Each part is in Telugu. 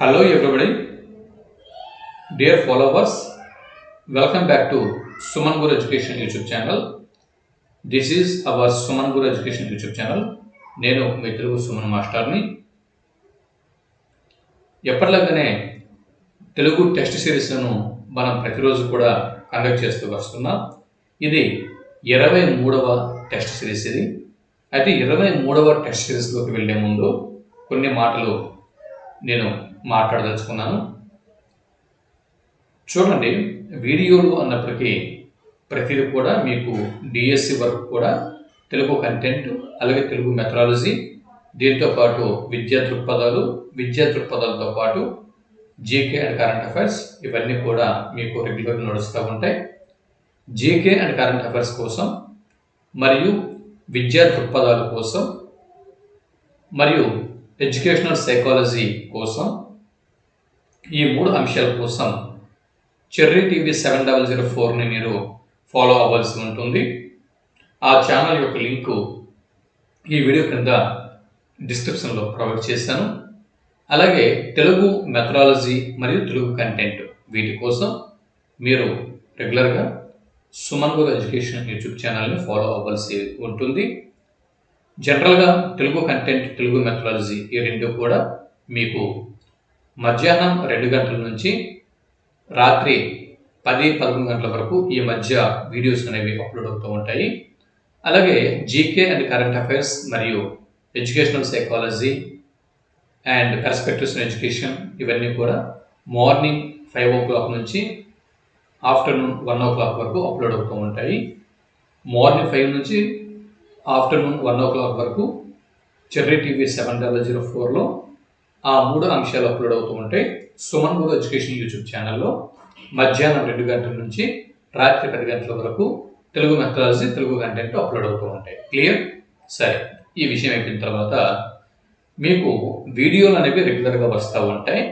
Hello everybody dear followers welcome back to Suman Guru education YouTube channel this is our Suman Guru education YouTube channel నేను మీ తెలుగు సుమన్ మాస్టర్ని ఎప్పటిలాగానే తెలుగు టెస్ట్ సిరీస్లను మనం ప్రతిరోజు కూడా కండక్ట్ చేస్తూ వస్తున్నాం. ఇది ఇరవై మూడవ టెస్ట్ సిరీస్ ఇది. అయితే ఇరవై మూడవ టెస్ట్ సిరీస్లోకి వెళ్ళే ముందు కొన్ని మాటలు నేను మాట్లాడదలుచుకున్నాను. చూడండి వీడియోలు అన్నప్పటికీ ప్రతిదీ కూడా మీకు డిఎస్సి వర్క్ కూడా తెలుగు కంటెంట్ అలాగే తెలుగు మెథడాలజీ దీంతో పాటు విద్యా దృక్పథాలు విద్యా దృక్పథాలతో పాటు జీకే అండ్ కరెంట్ అఫైర్స్ ఇవన్నీ కూడా మీకు రెగ్యులర్గా నడుస్తూ ఉంటాయి. జీకే అండ్ కరెంట్ అఫైర్స్ కోసం మరియు విద్యా దృక్పథాల కోసం మరియు ఎడ్యుకేషనల్ సైకాలజీ కోసం ఈ మూడు అంశాల కోసం cherry TV seven double zero ఫోర్ని మీరు ఫాలో అవ్వాల్సి ఉంటుంది. ఆ ఛానల్ యొక్క లింకు ఈ వీడియో క్రింద డిస్క్రిప్షన్లో ప్రొవైడ్ చేశాను. అలాగే తెలుగు మెథడాలజీ మరియు తెలుగు కంటెంట్ వీటి కోసం మీరు రెగ్యులర్గా సుమన్ గోల్ ఎడ్యుకేషన్ యూట్యూబ్ ఛానల్ని ఫాలో అవ్వాల్సి ఉంటుంది. జనరల్గా తెలుగు కంటెంట్ తెలుగు మెథడాలజీ ఈ రెండు కూడా మీకు మధ్యాహ్నం రెండు గంటల నుంచి రాత్రి పది పదకొండు గంటల వరకు ఈ మధ్య వీడియోస్ అనేవి అప్లోడ్ అవుతూ ఉంటాయి. అలాగే జీకే అండ్ కరెంట్ అఫైర్స్ మరియు educational psychology and perspectives in education ఇవన్నీ కూడా మార్నింగ్ ఫైవ్ ఓ క్లాక్ నుంచి ఆఫ్టర్నూన్ వన్ ఓ క్లాక్ వరకు అప్లోడ్ అవుతూ ఉంటాయి. మార్నింగ్ ఫైవ్ నుంచి ఆఫ్టర్నూన్ వన్ ఓ క్లాక్ వరకు cherry TV seven double zero ఫోర్లో ఆ మూడు అంశాలు అప్లోడ్ అవుతూ ఉంటాయి సుమన్ గురు ఎడ్యుకేషన్ యూట్యూబ్ ఛానల్లో మధ్యాహ్నం రెండు గంటల నుంచి రాత్రి పది గంటల వరకు Telugu methodology Telugu content upload అవుతూ ఉంటాయి. క్లియర్ సరే. ఈ విషయం అయిపోయిన తర్వాత మీకు వీడియోలు అనేవి రెగ్యులర్గా వస్తూ ఉంటాయి.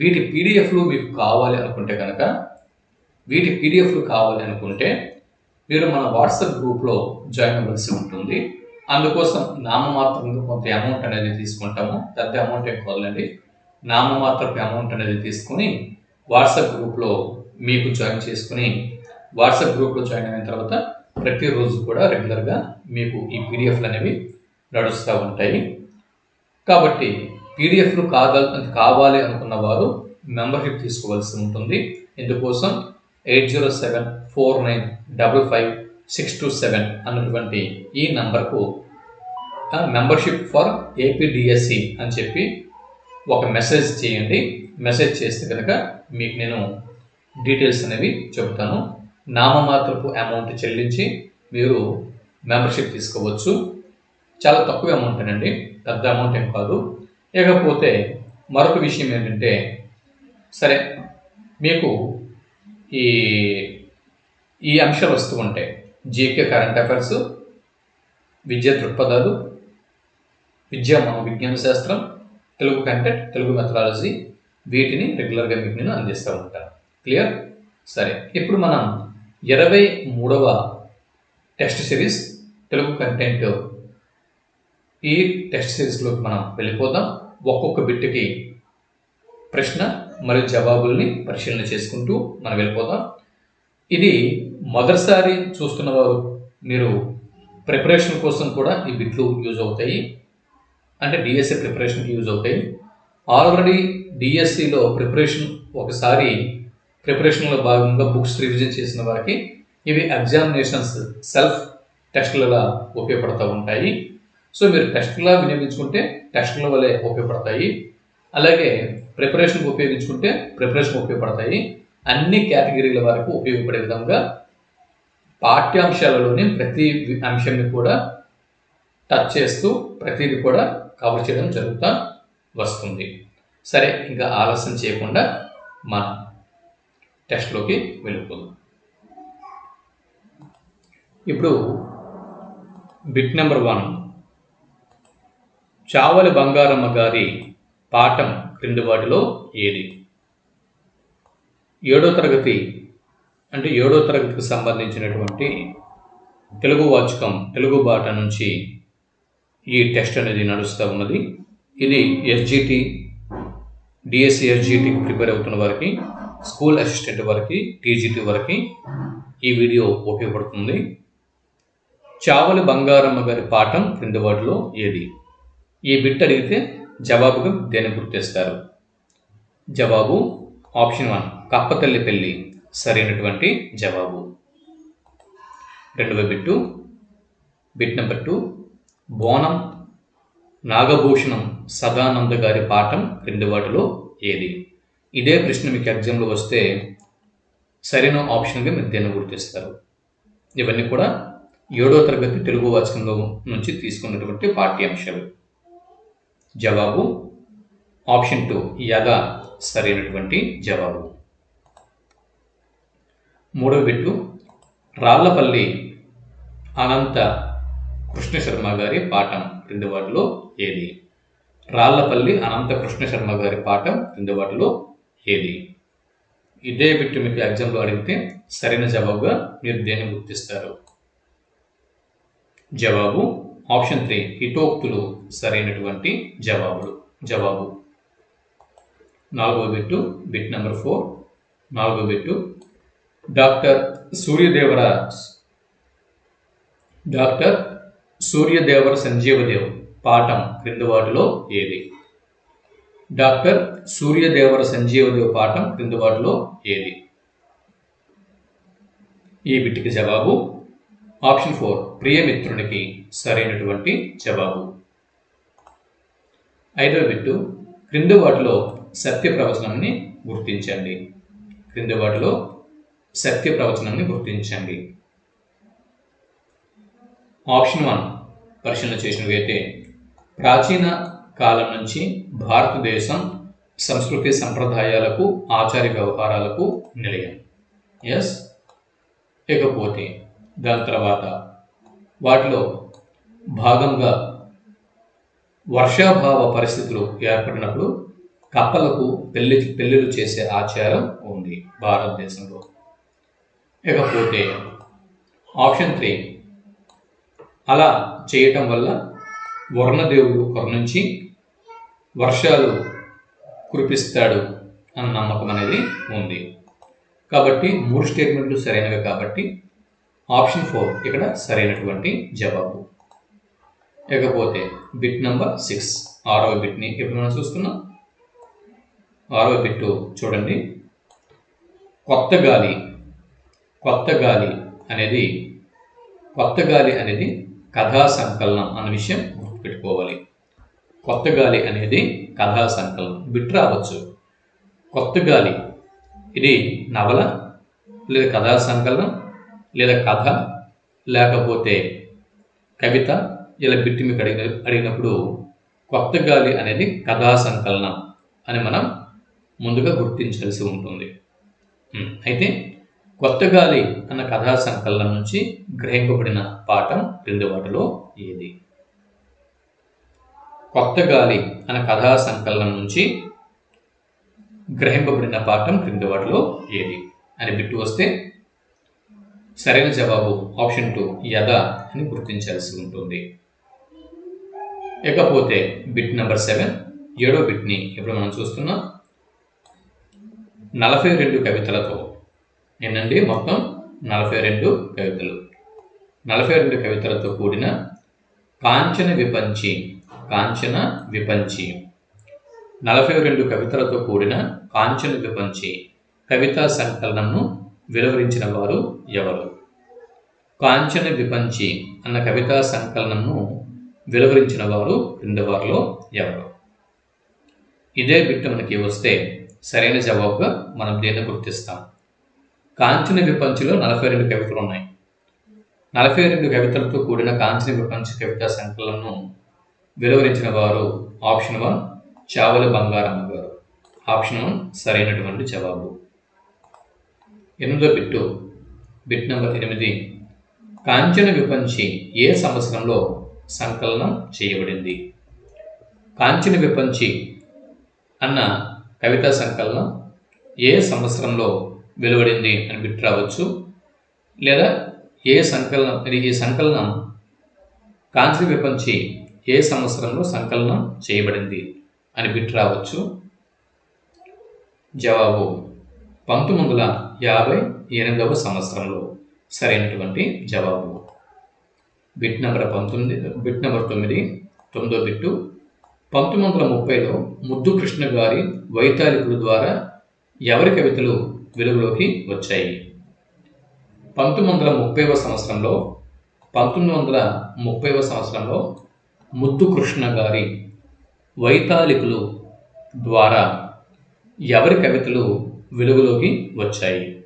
వీటి పీడిఎఫ్లు మీకు కావాలి అనుకుంటే కనుక వీటి పీడిఎఫ్లు కావాలి అనుకుంటే మీరు మన వాట్సాప్ గ్రూప్లో జాయిన్ అవ్వాల్సి ఉంటుంది. అందుకోసం నామమాత్రంగా కొంత అమౌంట్ అనేది తీసుకుంటాము. పెద్ద అమౌంట్ ఏం కావాలండి నామమాత్రపు అమౌంట్ అనేది తీసుకుని వాట్సాప్ గ్రూప్లో మీకు జాయిన్ చేసుకుని వాట్సాప్ గ్రూప్లో జాయిన్ అయిన తర్వాత ప్రతిరోజు కూడా రెగ్యులర్గా మీకు ఈ పీడిఎఫ్లు అనేవి నడుస్తూ ఉంటాయి. కాబట్టి పీడిఎఫ్లు కాగల కావాలి అనుకున్న వారు మెంబర్షిప్ తీసుకోవాల్సి ఉంటుంది. ఇందుకోసం eight zero seven four nine double five six two seven అన్నటువంటి ఈ నంబర్కు మెంబర్షిప్ ఫర్ ఏపీడిఎస్సి అని చెప్పి ఒక మెసేజ్ చేయండి. మెసేజ్ చేస్తే కనుక మీకు నేను డీటెయిల్స్ అనేవి చెబుతాను. నామమాత్రపు అమౌంట్ చెల్లించి మీరు మెంబర్షిప్ తీసుకోవచ్చు. చాలా తక్కువ అమౌంట్ అండి. పెద్ద అమౌంట్ ఏం కాదు. ఇకపోతే మరొక విషయం ఏంటంటే సరే మీకు ఈ ఈ అంశాలు వస్తూ ఉంటాయి. జేకే కరెంట్ అఫైర్స్ విద్యా దృక్పథాలు విద్యా మనోవిజ్ఞాన శాస్త్రం తెలుగు కంటెంట్ తెలుగు మెథడాలజీ వీటిని రెగ్యులర్గా మీకు నేను అందిస్తూ ఉంటాను క్లియర్ సరే. ఇప్పుడు మనం ఇరవై మూడవ టెస్ట్ సిరీస్ తెలుగు కంటెంట్ ఈ టెస్ట్ సిరీస్లోకి మనం వెళ్ళిపోదాం. ఒక్కొక్క బిట్టుకి ప్రశ్న మరియు జవాబుల్ని పరిశీలన చేసుకుంటూ మనం వెళ్ళిపోదాం. ఇది మొదటిసారి చూస్తున్న వారు మీరు ప్రిపరేషన్ కోసం కూడా ఈ బిట్లు యూజ్ అవుతాయి. అంటే డిఎస్సి ప్రిపరేషన్కి యూజ్ అవుతాయి. ఆల్రెడీ డిఎస్సిలో ప్రిపరేషన్ ఒకసారి ప్రిపరేషన్లో భాగంగా బుక్స్ రివిజన్ చేసిన వారికి ఇవి ఎగ్జామినేషన్స్ సెల్ఫ్ టెస్టులలా ఉపయోగపడుతూ ఉంటాయి. సో మీరు టెస్టులా వినియోగించుకుంటే టెస్టుల వలె ఉపయోగపడతాయి. అలాగే ప్రిపరేషన్కి ఉపయోగించుకుంటే ప్రిపరేషన్ ఉపయోగపడతాయి. అన్ని కేటగిరీల వరకు ఉపయోగపడే విధంగా పాఠ్యాంశాలలోని ప్రతి అంశాన్ని కూడా టచ్ చేస్తూ ప్రతిదీ కూడా కవర్ చేయడం జరుగుతూ వస్తుంది. సరే ఇంకా ఆలస్యం చేయకుండా మనం టెస్ట్లోకి వెళ్ళిపోదాం. ఇప్పుడు bit number one Chavali Bangaramma గారి పాఠం క్రింది వాటిలో ఏది? ఏడో తరగతి అంటే ఏడో తరగతికి సంబంధించినటువంటి తెలుగు వాచకం తెలుగు బాట నుంచి ఈ టెస్ట్ అనేది నడుస్తూ ఉన్నది. ఇది ఎస్జిటి డిఎస్సి ఎస్జిటికి ప్రిపేర్ అవుతున్న వారికి స్కూల్ అసిస్టెంట్ వారికి టీజీటీ వారికి ఈ వీడియో ఉపయోగపడుతుంది. చావలి బంగారమ్మ గారి పాఠం క్రింది వాటిలో ఏది? ఈ బిట్ అడిగితే జవాబుగా దేని గుర్తిస్తారు? జవాబు ఆప్షన్ వన్. కప్పతల్లి పెళ్ళి సరైనటువంటి జవాబు. రెండవ bit bit number two Bonam Nagabhushanam Sadananda గారి పాఠం క్రింది వాటిలో ఏది? ఇదే ప్రశ్న మీకు ఎగ్జామ్లో వస్తే సరైన ఆప్షన్గా మీరు దేన్ని గుర్తిస్తారు ఇవన్నీ కూడా ఏడో తరగతి తెలుగు వాచకంలో నుంచి తీసుకున్నటువంటి పాఠ్యాంశాలు. జవాబు ఆప్షన్ టూ యథ సరైనటువంటి జవాబు. మూడవ బిట్టు రాళ్ళపల్లి అనంత కృష్ణశర్మ గారి పాఠం రెండు వాటిలో ఏది? రాళ్ళపల్లి అనంత కృష్ణశర్మ గారి పాఠం రెండు వాటిలో ఏది? ఇదే బిట్టు మీకు ఎగ్జామ్లో అడిగితే సరైన జవాబుగా మీరు దేన్ని గుర్తిస్తారు? జవాబు ఆప్షన్ త్రీ హితోక్తులు సరైనటువంటి జవాబులు. జవాబు. నాలుగో బిట్టు బిట్ నెంబర్ ఫోర్. నాలుగో bit doctor Suryadevara doctor Suryadevara Sanjeevadev పాఠం క్రింది వాటిలో ఏది? డాక్టర్ సూర్యదేవర సంజీవదేవ్ పాఠం క్రింది వాటిలో ఏది? ఈ బిట్టికి జవాబు ఆప్షన్ ఫోర్ ప్రియమిత్రునికి సరైనటువంటి జవాబు. ఐదవ బిట్టు క్రింది వాటిలో సత్య ప్రవచనాన్ని గుర్తించండి. క్రింది వాటిలో సత్య ప్రవచనాన్ని గుర్తించండి. ఆప్షన్ వన్ పరిశీలన చేసినట్లయితే ప్రాచీన కాలం నుంచి భారతదేశం సంస్కృతి సంప్రదాయాలకు ఆచార వ్యవహారాలకు నిలయం. ఎస్ ఇకపోతే దాని తర్వాత వాటిలో భాగంగా వర్షాభావ పరిస్థితులు ఏర్పడినప్పుడు కప్పలకు పెళ్ళి పెళ్ళిళ్ళు చేసే ఆచారం ఉంది భారతదేశంలో. ఇకపోతే ఆప్షన్ త్రీ. అలా చేయటం వల్ల వర్ణదేవుడు కరుణించి వర్షాలు కురిపిస్తాడు అన్న నమ్మకం అనేది ఉంది. కాబట్టి మూడు స్టేట్మెంట్లు సరైనవి కాబట్టి ఆప్షన్ ఫోర్ ఇక్కడ సరైనటువంటి జవాబు. ఇకపోతే బిట్ నెంబర్ సిక్స్. ఆరవ బిట్ని ఇప్పుడు మనం చూస్తున్నాం? ఆరవ బిట్టు చూడండి. కొత్త గాలి కొత్త గాలి అనేది కొత్త గాలి అనేది కథా సంకలనం అన్న విషయం గుర్తుపెట్టుకోవాలి. కొత్త గాలి అనేది కథా సంకలనం. బిట్ రావచ్చు. కొత్త గాలి ఇది నవల లేదా కథా సంకలనం లేదా కథ లేకపోతే కవిత ఇలా బిట్టి మీకు అడిగిన అడిగినప్పుడు కొత్త గాలి అనేది కథా సంకలనం అని మనం ముందుగా గుర్తించాల్సి ఉంటుంది. అయితే కొత్త గాలి అన్న కథా సంకలనం నుంచి గ్రహింపబడిన పాఠం క్రింది వాటిలో ఏది? కొత్త గాలి అన్న కథా సంకలనం నుంచి గ్రహింపబడిన పాఠం క్రింది వాటిలో ఏది? అని బిట్టు వస్తే సరైన జవాబు ఆప్షన్ టూ యథ అని గుర్తించాల్సి ఉంటుంది. ఇకపోతే బిట్ నెంబర్ సెవెన్ ఏడో బిట్ని ఇప్పుడు మనం చూస్తున్నాం? నలభై రెండు కవితలతో నిన్నండి మొత్తం నలభై రెండు కవితలు. నలభై రెండు కవితలతో కూడిన కాంచన విపంచి కాంచన విపంచి. నలభై రెండు కవితలతో కూడిన కాంచన విపంచి కవితా సంకలనంను వెలువరించిన వారు ఎవరు? కాంచన విపంచి అన్న కవితా సంకలనంను వెలువరించిన వారు క్రింది వారిలో ఎవరు? ఇదే బిట్ మనకి వస్తే సరైన జవాబుగా మనం దేన్ని గుర్తిస్తాం? కాంచన విపంచిలో నలభై రెండు కవితలు ఉన్నాయి. నలభై రెండు కవితలతో కూడిన కాంచన విపంచి కవితా సంకలనను వెలువరించిన వారు ఆప్షన్ వన్ చావల బంగారమ్మ గారు. ఆప్షన్ వన్ సరైనటువంటి జవాబు. ఎనిమిదో బిట్టు. బిట్ నెంబర్ ఎనిమిది. కాంచన విపంచి ఏ సంవత్సరంలో సంకలనం చేయబడింది? కాంచన విపంచి అన్న కవితా సంకలనం ఏ సంవత్సరంలో వెలువడింది అని బిట్ రావచ్చు. లేదా ఏ సంకలనం ఇది ఈ సంకలనం కాంతి విపంచి ఏ సంవత్సరంలో సంకలనం చేయబడింది అని బిట్ రావచ్చు. జవాబు పంతొమ్మిది వందల యాభై ఎనిమిదవ సంవత్సరంలో సరైనటువంటి జవాబు. బిట్ నెంబర్ పంతొమ్మిది బిట్ నెంబర్ తొమ్మిది తొమ్మిదో బిట్టు పంతొమ్మిది వందల ముప్పైలో ముద్దు కృష్ణ గారి వైతాళికుల ద్వారా ఎవరి కవితలు వెలుగులోకి వచ్చాయి. పంతొమ్మిది వందల ముప్పైవ సంవత్సరంలో పంతొమ్మిది వందల ముప్పైవ సంవత్సరంలో ముద్దుకృష్ణ గారి వైతాళికులు ద్వారా ఎవరి కవితలు వెలుగులోకి వచ్చాయి?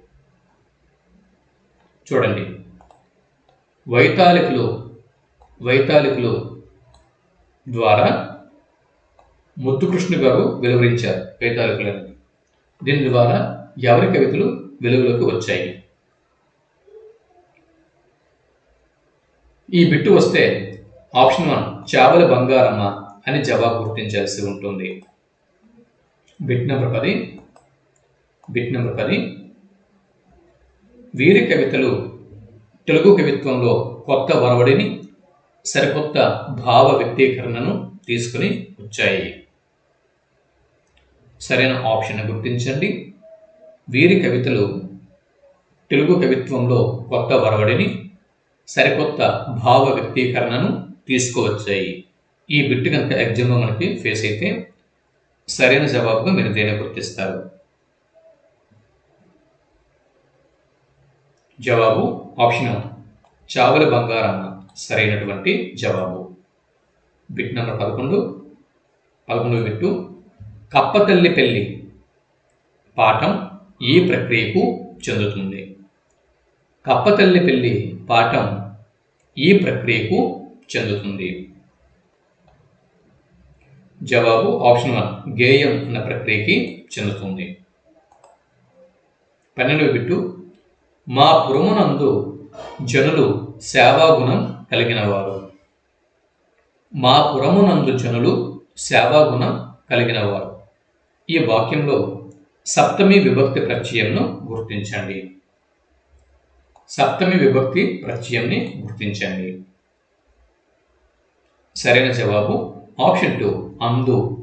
చూడండి. వైతాళికులు వైతాళికులు ద్వారా ముద్దుకృష్ణ గారు వెలువరించారు వైతాళికులని. దీని ద్వారా ఎవరి కవితలు వెలుగులోకి వచ్చాయి. ఈ బిట్టు వస్తే ఆప్షన్ వన్ చావల బంగారమ్మ అని జవాబు గుర్తించాల్సి ఉంటుంది. బిట్ నెంబర్ పది బిట్ నెంబర్ పది. వీరి కవితలు తెలుగు కవిత్వంలో కొత్త వరవడిని సరికొత్త భావ వ్యక్తీకరణను తీసుకుని వచ్చాయి. సరైన ఆప్షన్ గుర్తించండి. వీరి కవితలు తెలుగు కవిత్వంలో కొత్త వరవడిని సరికొత్త భావ వ్యక్తీకరణను తీసుకువచ్చాయి. ఈ బిట్టు కనుక ఎగ్జామ్లో మనకి ఫేస్ అయితే సరైన జవాబుగా మీరు దేని గుర్తిస్తారు. జవాబు ఆప్షన్ చావల బంగారమ్మ సరైనటువంటి జవాబు. బిట్ నెంబర్ పదకొండు పదకొండు బిట్టు కప్పతల్లి పెళ్ళి పాఠం ఈ ప్రక్రియకు చెందుతుంది. కప్పతల్లి పెళ్ళి పాఠం ఈ ప్రక్రియకు చెందుతుంది. జవాబు ఆప్షన్ వన్ గేయం అన్న ప్రక్రియకి చెందుతుంది. పన్నెండవ బిట్టు మా పురమునందు జనులు సేవాగుణం కలిగిన వారు మా పురమునందు జనులు సేవాగుణం కలిగిన వారు ఈ వాక్యంలో సప్తమి విభక్తి ప్రత్యయంను గుర్తించండి. సప్తమి విభక్తి ప్రత్యయంని గుర్తించండి. సరైన జవాబు ఆప్షన్ టూ అందు.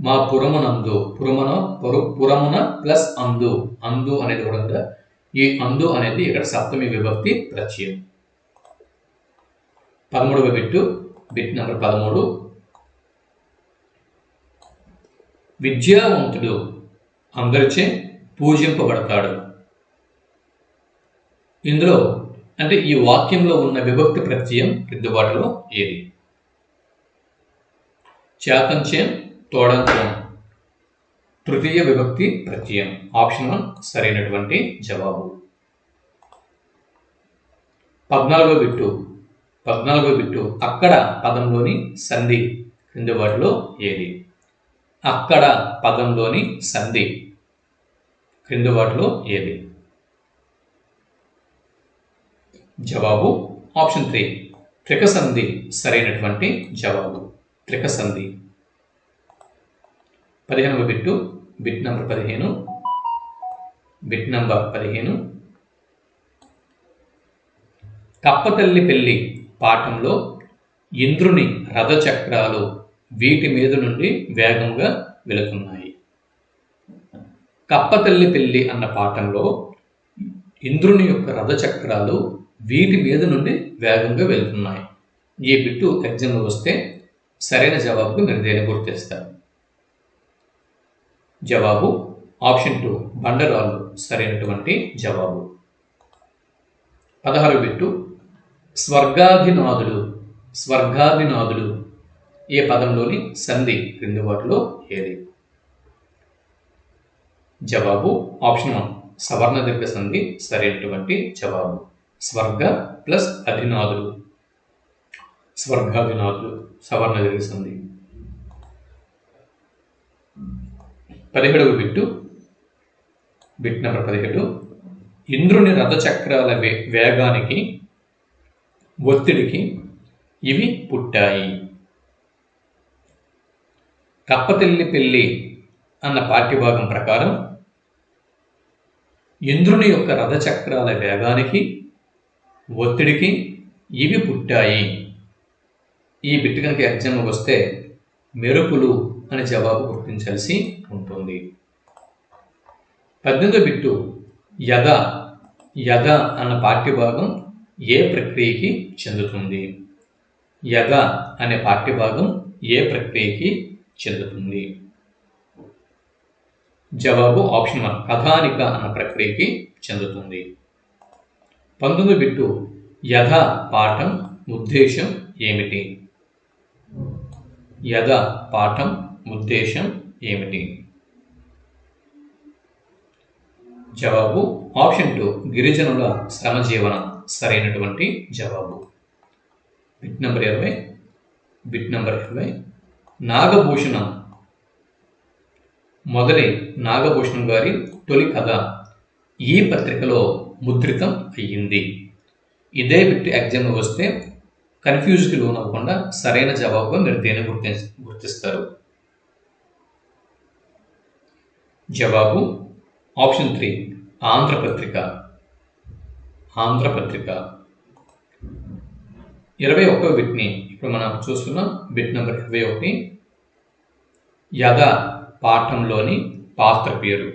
మా పురమునందు పురమున పురు పురమున ప్లస్ అందు. అందు అనేది కూడా ఈ అందు అనేది ఇక్కడ సప్తమి విభక్తి ప్రత్యయం. పదమూడవ బిట్టు బిట్ నెంబర్ పదమూడు. విద్యావంతుడు అందరిచే పూజింపబడతాడు. ఇందులో అంటే ఈ వాక్యంలో ఉన్న విభక్తి ప్రత్యయం దిద్దుబాటులో ఏది? చేతంచేం తోడంచేం తృతీయ విభక్తి ప్రత్యయం. ఆప్షన్ వన్ సరైనటువంటి జవాబు. పద్నాలుగో బిట్టు. పద్నాలుగో బిట్టు అక్కడ పదంలోని సంధి క్రింది వాటిలో ఏది? అక్కడ పదంలోని సంధి. క్రింది వాటిలో ఏది? జవాబు ఆప్షన్ త్రీ. త్రికసంధి సరైనటువంటి జవాబు. త్రికసంధి. పదిహేనవ బిట్టు బిట్ నంబర్ పదిహేను బిట్ నంబర్ పదిహేను. కప్పతల్లి పెళ్ళి పాఠంలో ఇంద్రుని రథచక్రాలు వీటి మీద నుండి వేగంగా వెళుతున్నాయి కప్పతల్లి పెళ్ళి అన్న పాఠంలో ఇంద్రుని యొక్క రథచక్రాలు వీటి మీద నుండి వేగంగా వెళ్తున్నాయి. ఈ బిట్టు ఎగ్జామ్లో వస్తే సరైన జవాబుకు మీరు దేని గుర్తిస్తారు జవాబు ఆప్షన్ టూ బండరాళ్ళు సరైనటువంటి జవాబు. పదహారు బిట్టు స్వర్గాధినాథుడు స్వర్గాధినాథుడు ఏ పదంలోని సంధి క్రింది వాటిలో ఏది? జవాబు ఆప్షన్ వన్. సవర్ణ దీర్ఘ సంధి సరైనటువంటి జవాబు. స్వర్గ ప్లస్ అధినాథుడు స్వర్గాధినాథుడు సవర్ణ దీర్ఘ సంధి. పదిహేడవ బిట్టు. బిట్ నెంబర్ పదిహేడు. ఇంద్రుని రథచక్రాల వే వేగానికి ఒత్తిడికి ఇవి పుట్టాయి. కప్పతిల్లి పెళ్ళి అన్న పాఠ్యభాగం ప్రకారం ఇంద్రుని యొక్క రథచక్రాల వేగానికి ఒత్తిడికి ఇవి పుట్టాయి. ఈ బిట్ కనుక వస్తే మెరుపులు అని జవాబు గుర్తించాల్సి ఉంటుంది. పద్దెనిమిదో బిట్టు యద యద అన్న పాఠ్యభాగం ఏ ప్రక్రియకి చెందుతుంది? యద అనే పాఠ్యభాగం ఏ ప్రక్రియకి చెందుతుంది జవాబు ఆప్షన్ వన్ కథానిక అన్న ప్రక్రియకి చెందుతుంది. పంతొమ్మిది బిట్టు యథ పాఠం ఉద్దేశం ఏమిటి? యథ పాఠం ఉద్దేశం ఏమిటి? జవాబు ఆప్షన్ టూ గిరిజనుల శ్రమజీవనం సరైనటువంటి జవాబు. బిట్ నెంబర్ ఇరవై బిట్ నెంబర్ ఇరవై నాగభూషణం. మొదటి నాగభూషణం గారి తొలి కథ ఈ పత్రికలో ముద్రితం అయ్యింది. ఇదే బిట్ ఎగ్జామ్ వస్తే కన్ఫ్యూజ్కి లోనవ్వకుండా సరైన జవాబుగా మీరు దేని గుర్తి గుర్తిస్తారు? జవాబు ఆప్షన్ త్రీ ఆంధ్రపత్రిక. ఆంధ్రపత్రిక. ఇరవై ఒక్క బిట్ని ఇప్పుడు మనం చూస్తున్నాం. బిట్ నెంబర్ ఇరవై ఒకటి. యథ పాఠంలోని పాత్ర పేరు.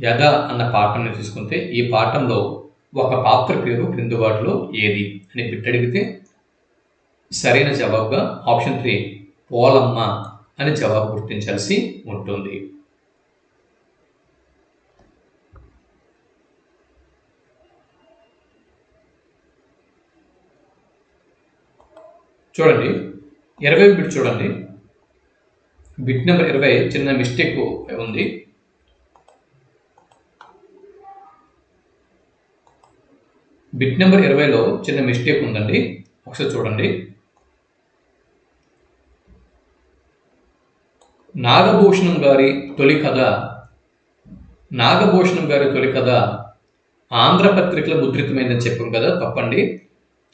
యథ అన్న పాఠంని తీసుకుంటే ఈ పాఠంలో ఒక పాత్ర పేరు క్రిందుబాటులో ఏది అని బిట్ అడిగితే సరైన జవాబుగా ఆప్షన్ త్రీ పోలమ్మ అని జవాబు గుర్తించాల్సి ఉంటుంది. చూడండి. ఇరవై బిట్ చూడండి. బిట్ నెంబర్ ఇరవై చిన్న మిస్టేక్ ఉంది. బిట్ నెంబర్ ఇరవైలో చిన్న మిస్టేక్ ఉందండి. ఒకసారి చూడండి. నాగభూషణం గారి తొలి కథ. నాగభూషణం గారి తొలి కథ ఆంధ్రపత్రికలో ముద్రితమైందని చెప్పాం కదా తప్పండి.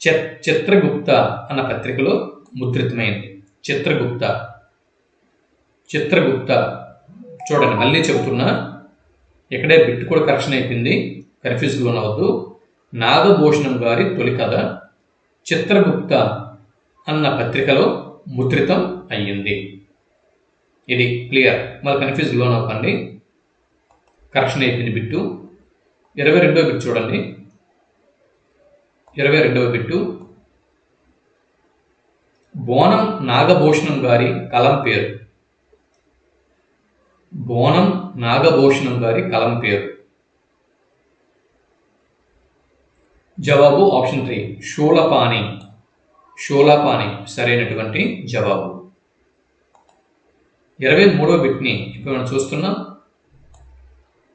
చిత్రగుప్త అన్న పత్రికలో ముద్రితమైంది. చిత్రగుప్త. చిత్రగుప్త. చూడండి మళ్ళీ చెబుతున్నా ఇక్కడే బిట్ కూడా కరెక్షన్ అయిపోయింది. కన్ఫ్యూజ్గా ఉండవద్దు. నాగభూషణం గారి తొలి కథ చిత్రగుప్త అన్న పత్రికలో ముద్రితం అయ్యింది. ఇది క్లియర్. మళ్ళీ కన్ఫ్యూజ్ లోన్ అవ్వకండి కరెక్షన్ అయిపోయింది బిట్టు. ఇరవై రెండో బిట్ చూడండి. ఇరవై రెండవ బిట్టు. బోనం నాగభూషణం గారి కలం పేరు. బోనం నాగభూషణం గారి కలం పేరు. జవాబు ఆప్షన్ త్రీ. షూలపాణి. షూలపాని సరైనటువంటి జవాబు. ఇరవై మూడవ బిట్ని ఇప్పుడు మనం చూస్తున్నాం.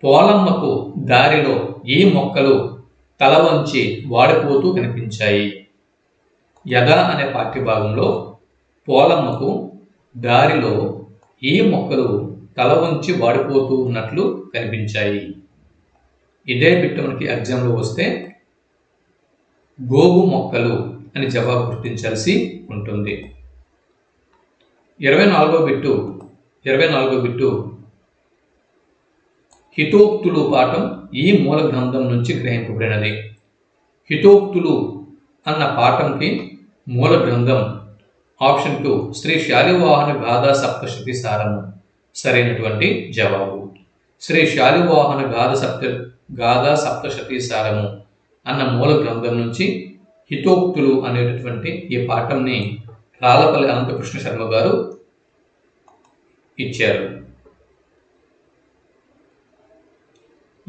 పోలమ్మకు దారిలో ఈ మొక్కలు తల వంచి వాడిపోతూ కనిపించాయి. యద అనే పాఠ్యభాగంలో పోలమ్మకు దారిలో ఈ మొక్కలు తల వంచి వాడిపోతూ ఉన్నట్లు కనిపించాయి. ఇదే బిట్టు మనకి ఎగ్జామ్లో వస్తే గోగు మొక్కలు అని జవాబు గుర్తించాల్సి ఉంటుంది. ఇరవై నాలుగో బిట్టు ఇరవై నాలుగో బిట్టు హితోక్తులు పాఠం ఈ మూల గ్రంథం నుంచి గ్రహింపబడినది. హితోక్తులు అన్న పాఠంకి మూల గ్రంథం ఆప్షన్ టూ శ్రీ శాలివాహన గాథా సప్తశతి సారము. సరైనటువంటి జవాబు. శ్రీ శాలివాహన గాథ సప్త గాథా సప్తశతి సారము అన్న మూల గ్రంథం నుంచి హితోక్తులు అనేటటువంటి ఈ పాఠంని రాలపల్లి అనంతకృష్ణ శర్మ గారు ఇచ్చారు.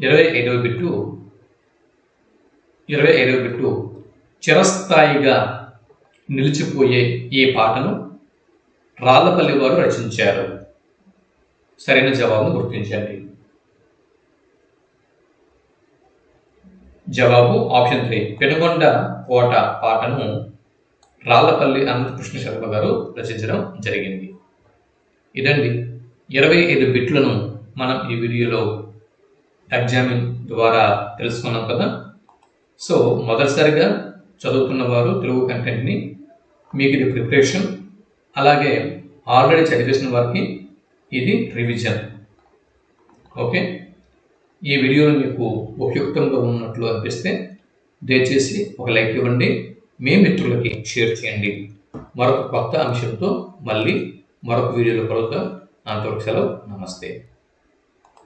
ఇరవై ఐదవ బిట్టు ఇరవై ఐదవ బిట్టు చిరస్థాయిగా నిలిచిపోయే ఈ పాటను రాళ్ళపల్లి వారు రచించారు. సరైన జవాబును గుర్తించండి. జవాబు ఆప్షన్ త్రీ. పెనుగొండ కోట పాటను రాళ్ళపల్లి అనంతకృష్ణ శర్మ గారు రచించడం జరిగింది. ఇదండి ఇరవై ఐదు బిట్లను మనం ఈ వీడియోలో ఎగ్జామిన్ ద్వారా తెలుసుకున్నాం కదా. సో మొదటిసారిగా చదువుతున్న వారు తెలుగు కంటెంట్ని మీకు ఇది ప్రిపరేషన్. అలాగే ఆల్రెడీ చదివేసిన వారికి ఇది రివిజన్. ఓకే? ఈ వీడియోలో మీకు ఉపయుక్తంగా ఉన్నట్లు అనిపిస్తే దయచేసి ఒక లైక్ ఇవ్వండి. మీ మిత్రులకి షేర్ చేయండి. మరొక కొత్త అంశంతో మళ్ళీ మరొక వీడియోలో కలుగుతాం అంతవరకు సెలవు. నమస్తే.